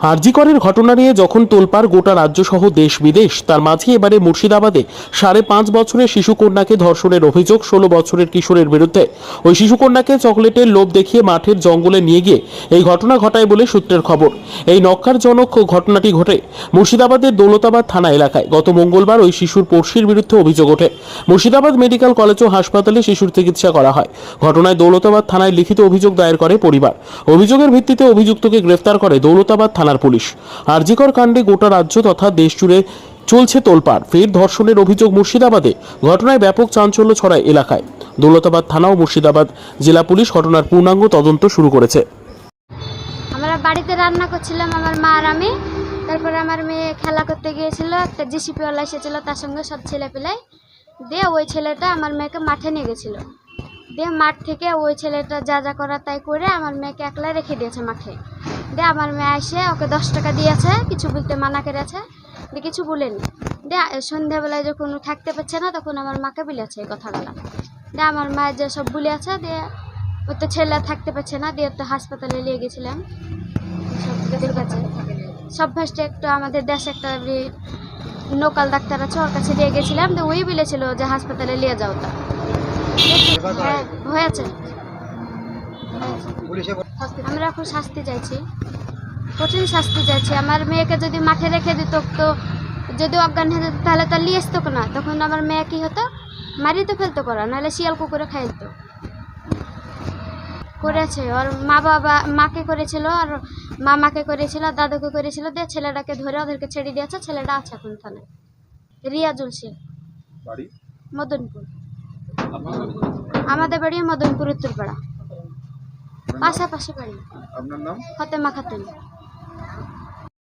আরজিকরের ঘটনা নিয়ে যখন তোলপাড় গোটা রাজ্য সহ দেশ বিদেশ তার মাঝে এবারে মুর্শিদাবাদে সাড়ে পাঁচ বছরের শিশুকন্যাকে ধর্ষণের অভিযোগ, ষোলো বছরের কিশোরের বিরুদ্ধে। ওই শিশুকন্যাকে চকলেটের লোভ দেখিয়ে মাঠের জঙ্গলে নিয়ে গিয়ে এই ঘটনা ঘটায় বলে সূত্রের খবর। এই নক্কারজনক ঘটনাটি ঘটে মুর্শিদাবাদের দৌলতাবাদ থানা এলাকায়। গত মঙ্গলবার ওই শিশুর পড়শির বিরুদ্ধে অভিযোগ ওঠে। মুর্শিদাবাদ মেডিকেল কলেজ ও হাসপাতালে শিশুর চিকিৎসা করা হয়। ঘটনায় দৌলতাবাদ থানায় লিখিত অভিযোগ দায়ের করে পরিবার। অভিযোগের ভিত্তিতে অভিযুক্তকে গ্রেফতার করে দৌলতাবাদ থানার পুলিশ। আরজিকর কাণ্ডে গোটা রাজ্য তথা দেশ জুড়ে চলছে তোলপাড়। ফের ধর্ষণের অভিযোগ মুর্শিদাবাদে। ঘটনায় ব্যাপক চাঞ্চল্য ছড়ায় এলাকায়। দৌলতাবাদ থানা ও মুর্শিদাবাদ জেলা পুলিশ ঘটনার পূর্ণাঙ্গ তদন্ত শুরু করেছে। আমরা বাড়িতে রান্না করছিলাম আমার মা আর আমি। তারপরে আমার মেয়ে খেলা করতে গিয়েছিল, একটা জিসিপিওয়ালা এসেছিল তার সঙ্গে সব ছেলে পেলাই দিয়ে ওই ছেলেটা আমার মেয়েকে মাঠে নিয়ে গেছিল। দিয়ে মাঠ থেকে ওই ছেলেটা যা যা করা তাই করে আমার মেয়েকে একলা রেখে দিয়েছে মাঠে। দিয়ে আমার মেয়ে এসে ওকে দশ টাকা দিয়েছে কিছু বলতে মানা করেছে দিয়ে কিছু বলেনি। দিয়ে সন্ধ্যাবেলায় যখন থাকতে পারছে না তখন আমার মাকে বলেছে এই কথাগুলো। দিয়ে আমার মায়ের যে সব বলে আছে দিয়ে ও তো ছেলে থাকতে পারছে না দিয়ে তো হাসপাতালে নিয়ে গেছিলাম। কাছে সব ফার্স্টে একটু আমাদের দেশে একটা লোকাল ডাক্তার আছে ওর কাছে দিয়ে গেছিলাম তো ওই বলেছিল যে হাসপাতালে নিয়ে যাও তা। হ্যাঁ হয়েছে। আমরা এখন শাস্তি চাইছি। কঠিন শাস্তি চাইছি। আমার মেয়েকে যদি মাঠে রেখে দিত তো যদি অজ্ঞান হয়ে যেত তাহলে তার নিয়ে আসতো না তখন আমার মেয়ে কি হতো? মারি তো ফেলতো করা নাহলে শিয়াল কুকুরে খাই দিত। করেছে। ওর মা বাবা মাকে করেছিল আর মা মাকে করেছিল দাদুকে করেছিল দিয়ে ছেলেটাকে ধরে ওদেরকে ছেড়ে দিয়েছে। ছেলেটা আছে এখন থানায়। রিয়াজুল শেখ। মদনপুর। আমাদের বাড়ি মদনপুর উত্তরপাড়া। পাশাপাশি বাড়ি। আপনার নাম? ফাতেমা খাতুন।